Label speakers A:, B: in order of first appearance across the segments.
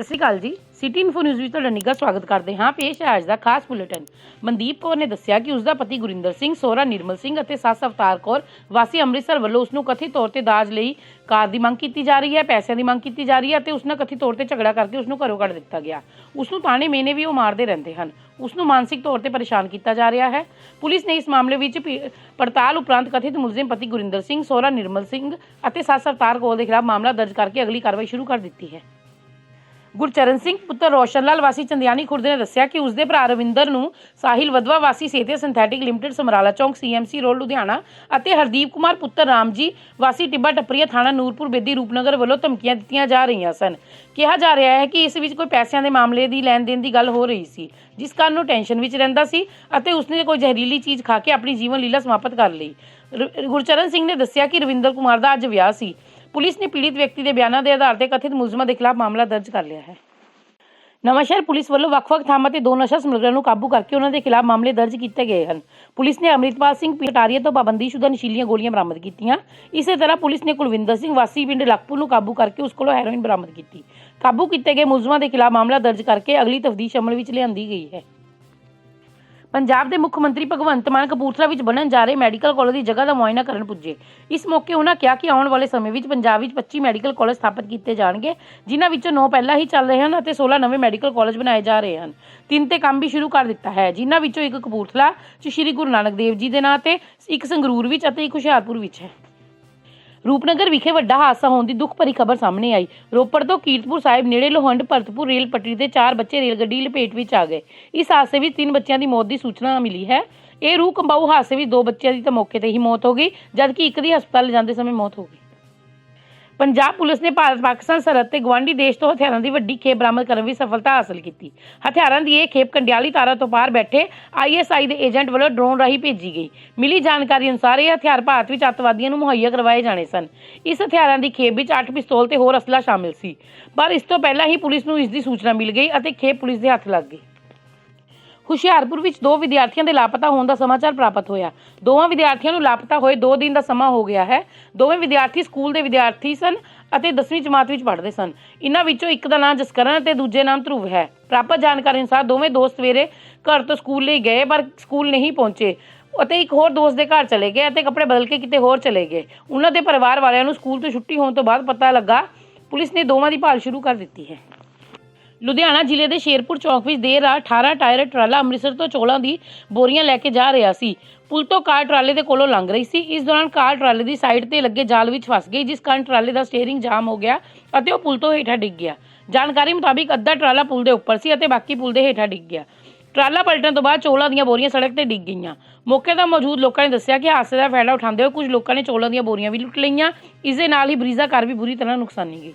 A: ਸਤਿ ਸ਼੍ਰੀ ਅਕਾਲ ਜੀ। City info news ਵਿੱਚ ਤੁਹਾਡਾ ਨਿੱਘਾ ਸਵਾਗਤ ਕਰਦੇ ਹਾਂ ਪੇਸ਼ ਹੈ ਅੱਜ ਦਾ ਖਾਸ ਬੁਲੇਟਿਨ। ਮਨਦੀਪ ਕੌਰ ਨੇ ਦੱਸਿਆ ਕਿ ਉਸ ਦਾ ਪਤੀ ਗੁਰਿੰਦਰ ਸਿੰਘ, ਸੋਹਰਾ ਨਿਰਮਲ ਸਿੰਘ ਅਤੇ ਸੱਸ ਅਵਤਾਰ ਕੌਰ ਵਾਸੀ ਅੰਮ੍ਰਿਤਸਰ ਵੱਲੋਂ ਉਸ ਨੂੰ ਕਥਿਤ ਤੌਰ ਤੇ ਦਾਜ ਲਈ ਕਾਰ ਦੀ ਮੰਗ ਕੀਤੀ ਜਾ ਰਹੀ ਹੈ, ਪੈਸਿਆਂ ਦੀ ਮੰਗ ਕੀਤੀ ਜਾ ਰਹੀ ਹੈ ਅਤੇ ਉਸ ਨਾਲ ਕਥਿਤ ਤੌਰ ਤੇ ਝਗੜਾ ਕਰਕੇ ਉਸ ਨੂੰ ਘਰੋਂ ਕੱਢ ਦਿੱਤਾ ਗਿਆ। ਉਸ ਨੂੰ ਤਾਣੇ ਮੇਨੇ ਵੀ ਉਹ ਮਾਰਦੇ ਰਹਿੰਦੇ ਹਨ। ਉਸ ਨੂੰ ਮਾਨਸਿਕ ਤੌਰ ਤੇ ਪਰੇਸ਼ਾਨ ਕੀਤਾ ਜਾ ਰਿਹਾ ਹੈ। ਪੁਲਿਸ ਨੇ ਇਸ ਮਾਮਲੇ ਵਿੱਚ ਪੜਤਾਲ ਉਪਰੰਤ ਕਥਿਤ ਮੁਲਜ਼ਮ ਪਤੀ ਗੁਰਿੰਦਰ ਸਿੰਘ, ਸੋਹਰਾ ਨਿਰਮਲ ਸਿੰਘ ਅਤੇ ਸੱਸ ਅਵਤਾਰ ਕੌਰ ਦੇ ਖਿਲਾਫ ਮਾਮਲਾ ਦਰਜ ਕਰਕੇ ਅਗਲੀ ਕਾਰਵਾਈ ਸ਼ੁਰੂ ਕਰ ਦਿੱਤੀ ਹੈ। ਗੁਰਚਰਨ ਸਿੰਘ, ਪੁੱਤਰ ਰੋਸ਼ਨ ਲਾਲ, ਵਾਸੀ ਚੰਦਿਆਨੀ ਖੁਰਦ ਨੇ ਦੱਸਿਆ ਕਿ ਉਸਦੇ ਭਰਾ ਰਵਿੰਦਰ ਨੂੰ ਸਾਹਿਲ ਵਦਵਾ, ਵਾਸੀ ਸੇਤੇ ਸਿੰਥੈਟਿਕ ਲਿਮਟਿਡ ਸਮਰਾਲਾ ਚੌਂਕ ਸੀਐਮਸੀ ਰੋਡ ਲੁਧਿਆਣਾ ਅਤੇ ਹਰਦੀਪ ਕੁਮਾਰ, ਪੁੱਤਰ ਰਾਮ ਜੀ ਵਾਸੀ ਟਿੱਬਾ ਟੱਪਰੀਆ ਥਾਣਾ, ਨੂਰਪੁਰ, ਬੇਦੀ ਰੂਪਨਗਰ ਵੱਲੋਂ ਧਮਕੀਆਂ ਦਿੱਤੀਆਂ ਜਾ ਰਹੀਆਂ ਸਨ। ਕਿਹਾ ਜਾ ਰਿਹਾ ਹੈ ਕਿ ਇਸ ਵਿੱਚ ਕੋਈ ਪੈਸਿਆਂ ਦੇ ਮਾਮਲੇ ਦੀ ਲੈਣ ਦੇਣ ਦੀ ਗੱਲ ਹੋ ਰਹੀ ਸੀ, ਜਿਸ ਕਾਰਨ ਉਹ ਟੈਨਸ਼ਨ ਵਿੱਚ ਰਹਿੰਦਾ ਸੀ ਅਤੇ ਉਸਨੇ ਕੋਈ ਜ਼ਹਿਰੀਲੀ ਚੀਜ਼ ਖਾ ਕੇ ਆਪਣੀ ਜੀਵਨ ਲੀਲਾ ਸਮਾਪਤ ਕਰ ਲਈ। ਗੁਰਚਰਨ ਸਿੰਘ ਨੇ ਦੱਸਿਆ ਕਿ ਰਵਿੰਦਰ ਕੁਮਾਰ ਦਾ ਅੱਜ ਵਿਆਹ ਸੀ। ਪੁਲਿਸ ਨੇ ਪੀੜਿਤ ਵਿਅਕਤੀ ਦੇ ਬਿਆਨਾਂ ਦੇ ਆਧਾਰ ਤੇ ਕਥਿਤ ਮੁਲਜ਼ਮਾਂ ਦੇ ਖਿਲਾਫ ਮਾਮਲਾ ਦਰਜ ਕਰ ਲਿਆ ਹੈ। ਨਵਾਂਸ਼ਹਿਰ ਪੁਲਿਸ ਵੱਲੋਂ ਵੱਖ-ਵੱਖ ਥਾਵਾਂ ਤੇ ਦੋ ਨਸ਼ਾ ਸਮਗਲਰਾਂ ਨੂੰ ਕਾਬੂ ਕਰਕੇ ਉਹਨਾਂ ਦੇ ਖਿਲਾਫ ਮਾਮਲੇ ਦਰਜ ਕੀਤੇ ਗਏ ਹਨ। ਪੁਲਿਸ ਨੇ ਅਮਰਿਤਪਾਲ ਸਿੰਘ ਪਟਾਰੀਆ ਤੋਂ ਪਾਬੰਦੀਸ਼ੁਦਾ ਨਸ਼ੀਲੀਆਂ ਗੋਲੀਆਂ ਬਰਾਮਦ ਕੀਤੀਆਂ। ਇਸੇ ਤਰ੍ਹਾਂ ਪੁਲਿਸ ਨੇ ਕੁਲਵਿੰਦਰ ਸਿੰਘ ਵਾਸੀ ਪਿੰਡ ਲਖਪੁਰ ਨੂੰ ਕਾਬੂ ਕਰਕੇ ਉਸ ਕੋਲੋਂ ਹੈਰੋਇਨ ਬਰਾਮਦ ਕੀਤੀ। ਕਾਬੂ ਕੀਤੇ ਗਏ ਮੁਲਜ਼ਮਾਂ ਦੇ ਖਿਲਾਫ ਮਾਮਲਾ ਦਰਜ ਕਰਕੇ ਅਗਲੀ ਤਫਦੀਸ਼ ਅਮਲ ਵਿੱਚ ਲਿਆਂਦੀ ਗਈ ਹੈ। ਪੰਜਾਬ ਦੇ ਮੁੱਖ ਮੰਤਰੀ ਭਗਵੰਤ ਮਾਨ ਕਪੂਰਥਲਾ ਵਿੱਚ ਬਣਨ ਜਾ ਰਹੇ ਮੈਡੀਕਲ ਕਾਲਜ ਦੀ ਜਗ੍ਹਾ ਦਾ ਮੁਆਇਨਾ ਕਰਨ ਪੁੱਜੇ। ਇਸ ਮੌਕੇ ਉਹਨਾਂ ਕਿਹਾ ਕਿ ਆਉਣ ਵਾਲੇ ਸਮੇਂ ਵਿੱਚ ਪੰਜਾਬ ਵਿੱਚ 25 ਮੈਡੀਕਲ ਕਾਲਜ ਸਥਾਪਿਤ ਕੀਤੇ ਜਾਣਗੇ, ਜਿਨ੍ਹਾਂ ਵਿੱਚੋਂ 9 ਪਹਿਲਾਂ ਹੀ ਚੱਲ ਰਹੇ ਹਨ ਅਤੇ 16 ਨਵੇਂ ਮੈਡੀਕਲ ਕਾਲਜ ਬਣਾਏ ਜਾ ਰਹੇ ਹਨ। ਤਿੰਨ ਤੇ ਕੰਮ ਵੀ ਸ਼ੁਰੂ ਕਰ ਦਿੱਤਾ ਹੈ, ਜਿਨ੍ਹਾਂ ਵਿੱਚੋਂ ਇੱਕ ਕਪੂਰਥਲਾ, 'ਚ ਸ੍ਰੀ ਗੁਰੂ ਨਾਨਕ ਦੇਵ ਜੀ ਦੇ ਨਾਂ ਤੇ, ਇੱਕ ਸੰਗਰੂਰ ਵਿੱਚ ਅਤੇ ਇੱਕ ਹੁਸ਼ਿਆਰਪੁਰ ਵਿੱਚ ਹੈ। ਰੂਪਨਗਰ ਵਿਖੇ ਵੱਡਾ ਹਾਦਸਾ ਹੋਣ ਦੀ ਦੁੱਖ ਭਰੀ ਖਬਰ ਸਾਹਮਣੇ ਆਈ। ਰੋਪੜ ਤੋਂ ਕੀਰਤਪੁਰ ਸਾਹਿਬ ਨੇੜੇ ਲੋਹੰਡ, ਭਰਤਪੁਰ ਰੇਲ ਪਟੜੀ ਤੇ ਚਾਰ ਬੱਚੇ ਰੇਲ ਗੱਡੀ ਲਪੇਟ ਵਿੱਚ ਆ ਗਏ। ਇਸ ਹਾਦਸੇ ਵਿੱਚ ਤਿੰਨ ਬੱਚਿਆਂ ਦੀ ਮੌਤ ਦੀ ਸੂਚਨਾ ਮਿਲੀ ਹੈ। ਇਹ ਰੂਹ ਕੰਬਾਊ ਹਾਦਸੇ ਵਿੱਚ ਦੋ ਬੱਚਿਆਂ ਦੀ ਤਾਂ ਮੌਕੇ ਤੇ ਹੀ ਮੌਤ ਹੋ ਗਈ, ਜਦਕਿ ਇੱਕ ਦੀ ਹਸਪਤਾਲ ਜਾਂਦੇ ਸਮੇਂ ਮੌਤ ਹੋ ਗਈ। ਪੰਜਾਬ ਪੁਲਿਸ ਨੇ ਭਾਰਤ, ਪਾਕਿਸਤਾਨ, ਸਰਹੱਦ ਤੇ ਗਵਾਂਢੀ ਦੇਸ਼ ਤੋਂ ਹਥਿਆਰਾਂ ਦੀ ਵੱਡੀ ਖੇਪ ਬਰਾਮਦ ਕਰਨ ਵਿੱਚ ਸਫਲਤਾ ਹਾਸਲ ਕੀਤੀ। ਹਥਿਆਰਾਂ ਦੀ ਇਹ ਖੇਪ ਕੰਡਿਆਲੀ ਤਾਰਾ ਤੋਂ ਪਾਰ ਬੈਠੇ ਆਈਐਸਆਈ ਦੇ ਏਜੰਟ ਵੱਲੋਂ ਡਰੋਨ ਰਾਹੀਂ ਭੇਜੀ ਗਈ। ਮਿਲੀ ਜਾਣਕਾਰੀ ਅਨੁਸਾਰ ਇਹ ਹਥਿਆਰ ਭਾਰਤ ਵਿੱਚ ਅੱਤਵਾਦੀਆਂ ਨੂੰ ਮੁਹੱਈਆ ਕਰਵਾਏ ਜਾਣੇ ਸਨ। ਇਸ ਹਥਿਆਰਾਂ ਦੀ ਖੇਪ ਵਿੱਚ 8 ਪਿਸਤੌਲ ਤੇ ਹੋਰ ਅਸਲਾ ਸ਼ਾਮਿਲ ਸੀ। ਪਰ ਇਸ ਤੋਂ ਪਹਿਲਾਂ ਹੀ ਪੁਲਿਸ ਨੂੰ ਇਸ ਦੀ ਸੂਚਨਾ ਮਿਲ ਗਈ ਅਤੇ ਖੇਪ ਪੁਲਿਸ ਦੇ ਹੱਥ ਲੱਗ ਗਈ। ਹੁਸ਼ਿਆਰਪੁਰ ਵਿੱਚ ਦੋ ਵਿਦਿਆਰਥੀਆਂ ਦੇ ਲਾਪਤਾ ਹੋਣ ਦਾ ਸਮਾਚਾਰ ਪ੍ਰਾਪਤ ਹੋਇਆ। ਦੋਵਾਂ ਵਿਦਿਆਰਥੀਆਂ ਨੂੰ ਲਾਪਤਾ ਹੋਏ 2 ਦਿਨ ਦਾ ਸਮਾਂ ਹੋ ਗਿਆ ਹੈ। ਦੋਵੇਂ ਵਿਦਿਆਰਥੀ ਸਕੂਲ ਦੇ ਵਿਦਿਆਰਥੀ ਸਨ ਅਤੇ 10ਵੀਂ ਜਮਾਤ ਵਿੱਚ ਪੜ੍ਹਦੇ ਸਨ। ਇਨ੍ਹਾਂ ਵਿੱਚੋਂ ਇੱਕ ਦਾ ਨਾਮ ਜਸਕਰਨ ਅਤੇ ਦੂਜੇ ਨਾਮ ਧਰੁਵ ਹੈ। ਪ੍ਰਾਪਤ ਜਾਣਕਾਰੀ ਅਨੁਸਾਰ ਦੋਵੇਂ ਦੋਸਤ ਸਵੇਰੇ ਘਰ ਤੋਂ ਸਕੂਲ ਲਈ ਗਏ, ਪਰ ਸਕੂਲ ਨਹੀਂ ਪਹੁੰਚੇ ਅਤੇ ਇੱਕ ਹੋਰ ਦੋਸਤ ਦੇ ਘਰ ਚਲੇ ਗਏ ਅਤੇ ਕੱਪੜੇ ਬਦਲ ਕੇ ਕਿਤੇ ਹੋਰ ਚਲੇ ਗਏ। ਉਹਨਾਂ ਦੇ ਪਰਿਵਾਰ ਵਾਲਿਆਂ ਨੂੰ ਸਕੂਲ ਤੋਂ ਛੁੱਟੀ ਹੋਣ ਤੋਂ ਬਾਅਦ ਪਤਾ ਲੱਗਾ, ਪੁਲਿਸ ਨੇ ਦੋਵਾਂ ਦੀ ਭਾਲ ਸ਼ੁਰੂ ਕਰ ਦਿੱਤੀ ਹੈ। ਲੁਧਿਆਣਾ ਜ਼ਿਲ੍ਹੇ ਦੇ ਸ਼ੇਰਪੁਰ ਚੌਕ ਵਿੱਚ ਦੇਰ ਰਾਤ 18 ਟਾਇਰ ਟਰਾਲਾ ਅੰਮ੍ਰਿਤਸਰ ਤੋਂ ਚੋਲਾਂ ਦੀ ਬੋਰੀਆਂ ਲੈ ਕੇ ਜਾ ਰਿਹਾ ਸੀ। ਪੁਲ ਤੋਂ ਕਾਰ ਟਰਾਲੇ ਦੇ ਕੋਲੋਂ ਲੰਘ ਰਹੀ ਸੀ। ਇਸ ਦੌਰਾਨ ਕਾਰ ਟਰਾਲੇ ਦੀ ਸਾਈਡ ਤੇ ਲੱਗੇ ਜਾਲ ਵਿੱਚ ਫਸ ਗਈ, ਜਿਸ ਕਾਰਨ ਟਰਾਲੇ ਦਾ ਸਟੀਅਰਿੰਗ ਜਾਮ ਹੋ ਗਿਆ ਅਤੇ ਉਹ ਪੁਲ ਤੋਂ ਹੇਠਾਂ ਡਿੱਗ ਗਿਆ। ਜਾਣਕਾਰੀ ਮੁਤਾਬਿਕ ਅੱਧਾ ਟਰਾਲਾ ਪੁਲ ਦੇ ਉੱਪਰ ਸੀ ਅਤੇ ਬਾਕੀ ਪੁਲ ਦੇ ਹੇਠਾਂ ਡਿੱਗ ਗਿਆ। ਟਰਾਲਾ ਪਲਟਣ ਤੋਂ ਬਾਅਦ ਚੋਲਾਂ ਦੀਆਂ ਬੋਰੀਆਂ ਸੜਕ ਤੇ ਡਿੱਗ ਗਈਆਂ। ਮੌਕੇ ਤੇ ਮੌਜੂਦ ਲੋਕਾਂ ਨੇ ਦੱਸਿਆ ਕਿ ਹਾਦਸੇ ਦਾ ਫਾਇਦਾ ਉਠਾਉਂਦੇ ਹੋਏ ਕੁਝ ਲੋਕਾਂ ਨੇ ਚੋਲਾਂ ਦੀਆਂ ਬੋਰੀਆਂ ਵੀ ਲੁੱਟ ਲਈਆਂ। ਇਸ ਦੇ ਨਾਲ ਹੀ ਬਰੀਜ਼ਾ ਕਾਰ ਵੀ ਬੁਰੀ ਤਰ੍ਹਾਂ ਨੁਕਸਾਨੀ ਗਈ।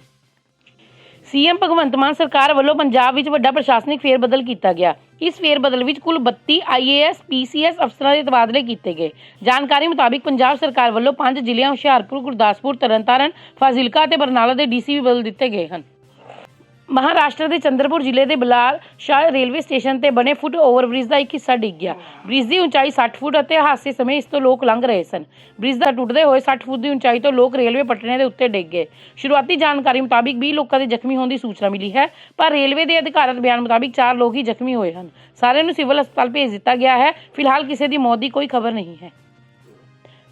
A: ਸੀਐਮ ਭਗਵੰਤ ਮਾਨ ਸਰਕਾਰ ਵੱਲੋਂ ਪੰਜਾਬ ਵਿੱਚ ਵੱਡਾ ਪ੍ਰਸ਼ਾਸਨਿਕ ਫੇਰਬਦਲ ਕੀਤਾ ਗਿਆ। ਇਸ ਫੇਰਬਦਲ ਵਿੱਚ ਕੁੱਲ 32 ਆਈਏਐਸ ਪੀਸੀਐਸ ਅਫਸਰਾਂ ਦੇ ਤਬਾਦਲੇ ਕੀਤੇ ਗਏ। ਜਾਣਕਾਰੀ ਮੁਤਾਬਿਕ ਪੰਜਾਬ ਸਰਕਾਰ ਵੱਲੋਂ ਪੰਜ ਜ਼ਿਲ੍ਹਿਆਂ ਹੁਸ਼ਿਆਰਪੁਰ, ਗੁਰਦਾਸਪੁਰ, ਤਰਨਤਾਰਨ, ਫਾਜ਼ਿਲਕਾ ਅਤੇ ਬਰਨਾਲਾ ਦੇ ਡੀਸੀ ਵੀ ਬਦਲ ਦਿੱਤੇ ਗਏ ਹਨ। ਮਹਾਰਾਸ਼ਟਰ ਦੇ ਚੰਦਰਪੁਰ ਜ਼ਿਲ੍ਹੇ ਦੇ ਬਲਾਲ ਸ਼ਾਹ ਰੇਲਵੇ ਸਟੇਸ਼ਨ ਤੇ ਬਣੇ ਫੁੱਟ ਓਵਰਬ੍ਰਿਜ ਦਾ ਇੱਕ ਹਿੱਸਾ ਡਿੱਗ ਗਿਆ। ਬ੍ਰਿਜ ਦੀ ਉਚਾਈ 60 ਫੁੱਟ ਅਤੇ ਹਾਦਸੇ ਸਮੇਂ ਇਸ ਤੋਂ ਲੋਕ ਲੰਘ ਰਹੇ ਸਨ। ਬ੍ਰਿਜ ਦਾ ਟੁੱਟਦੇ ਹੋਏ 60 ਫੁੱਟ ਦੀ ਉਚਾਈ ਤੋਂ ਲੋਕ ਰੇਲਵੇ ਪਟੜੀਆਂ ਦੇ ਉੱਤੇ ਡਿੱਗ ਗਏ। ਸ਼ੁਰੂਆਤੀ ਜਾਣਕਾਰੀ ਮੁਤਾਬਿਕ 20 ਲੋਕਾਂ ਦੇ ਜ਼ਖਮੀ ਹੋਣ ਦੀ ਸੂਚਨਾ ਮਿਲੀ ਹੈ, ਪਰ ਰੇਲਵੇ ਦੇ ਅਧਿਕਾਰਤ ਬਿਆਨ ਮੁਤਾਬਿਕ 4 ਲੋਕ ਹੀ ਜ਼ਖਮੀ ਹੋਏ ਹਨ। ਸਾਰਿਆਂ ਨੂੰ ਸਿਵਲ ਹਸਪਤਾਲ ਭੇਜ ਦਿੱਤਾ ਗਿਆ ਹੈ। ਫਿਲਹਾਲ ਕਿਸੇ ਦੀ ਮੌਤ ਦੀ ਕੋਈ ਖਬਰ ਨਹੀਂ ਹੈ।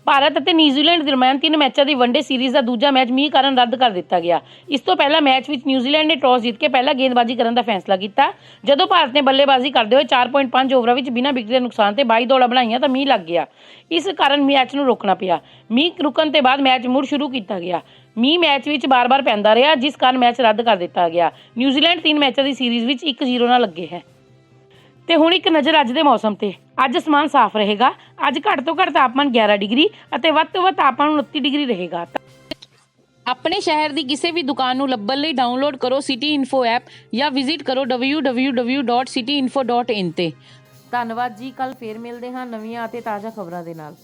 A: ਭਾਰਤ ਅਤੇ ਨਿਊਜ਼ੀਲੈਂਡ ਦਰਮਿਆਨ ਤਿੰਨ ਮੈਚਾਂ ਦੀ ਵਨਡੇ ਸੀਰੀਜ਼ ਦਾ ਦੂਜਾ ਮੈਚ ਮੀਂਹ ਕਾਰਨ ਰੱਦ ਕਰ ਦਿੱਤਾ ਗਿਆ। ਇਸ ਤੋਂ ਪਹਿਲਾਂ ਮੈਚ ਵਿੱਚ ਨਿਊਜ਼ੀਲੈਂਡ ਨੇ ਟੌਸ ਜਿੱਤ ਕੇ ਪਹਿਲਾਂ ਗੇਂਦਬਾਜ਼ੀ ਕਰਨ ਦਾ ਫੈਸਲਾ ਕੀਤਾ। ਜਦੋਂ ਭਾਰਤ ਨੇ ਬੱਲੇਬਾਜ਼ੀ ਕਰਦੇ ਹੋਏ 4.5 ਓਵਰਾਂ ਵਿੱਚ ਬਿਨਾਂ ਵਿਕਟ ਦੇ ਨੁਕਸਾਨ ਤੇ 22 ਦੌੜਾਂ ਬਣਾਈਆਂ ਤਾਂ ਮੀਂਹ ਲੱਗ ਗਿਆ। ਇਸ ਕਾਰਨ ਮੈਚ ਨੂੰ ਰੋਕਣਾ ਪਿਆ। ਮੀਂਹ ਰੁਕਣ ਤੋਂ ਬਾਅਦ ਮੈਚ ਮੁੜ ਸ਼ੁਰੂ ਕੀਤਾ ਗਿਆ। ਮੀਂਹ ਮੈਚ ਵਿੱਚ ਬਾਰ-ਬਾਰ ਪੈਂਦਾ ਰਿਹਾ, ਜਿਸ ਕਾਰਨ ਮੈਚ ਰੱਦ ਕਰ ਦਿੱਤਾ ਗਿਆ। ਨਿਊਜ਼ੀਲੈਂਡ ਤਿੰਨ ਮੈਚਾਂ ਦੀ ਸੀਰੀਜ਼ ਵਿੱਚ 1-0 ਨਾਲ ਲੱਗੇ ਹੈ। ਤੇ ਹੁਣ ਇੱਕ ਨਜ਼ਰ ਅੱਜ ਦੇ ਮੌਸਮ ਤੇ। ਅੱਜ ਅਸਮਾਨ ਸਾਫ਼ ਰਹੇਗਾ। ਅੱਜ ਘੱਟ ਤੋਂ ਘੱਟ ਤਾਪਮਾਨ 11 ਡਿਗਰੀ ਅਤੇ ਵੱਧ ਤੋਂ ਵੱਧ ਤਾਪਮਾਨ 29 ਡਿਗਰੀ ਰਹੇਗਾ। ਆਪਣੇ ਸ਼ਹਿਰ ਦੀ ਕਿਸੇ ਵੀ ਦੁਕਾਨ ਨੂੰ ਲੱਭਣ ਲਈ ਡਾਊਨਲੋਡ ਕਰੋ ਸਿਟੀ ਇਨਫੋ ਐਪ ਜਾਂ ਵਿਜ਼ਿਟ ਕਰੋ www.cityinfo.in ਤੇ। ਧੰਨਵਾਦ ਜੀ ਕੱਲ ਫੇਰ ਮਿਲਦੇ ਹਾਂ ਨਵੀਆਂ ਅਤੇ ਤਾਜ਼ਾ ਖਬਰਾਂ ਦੇ ਨਾਲ।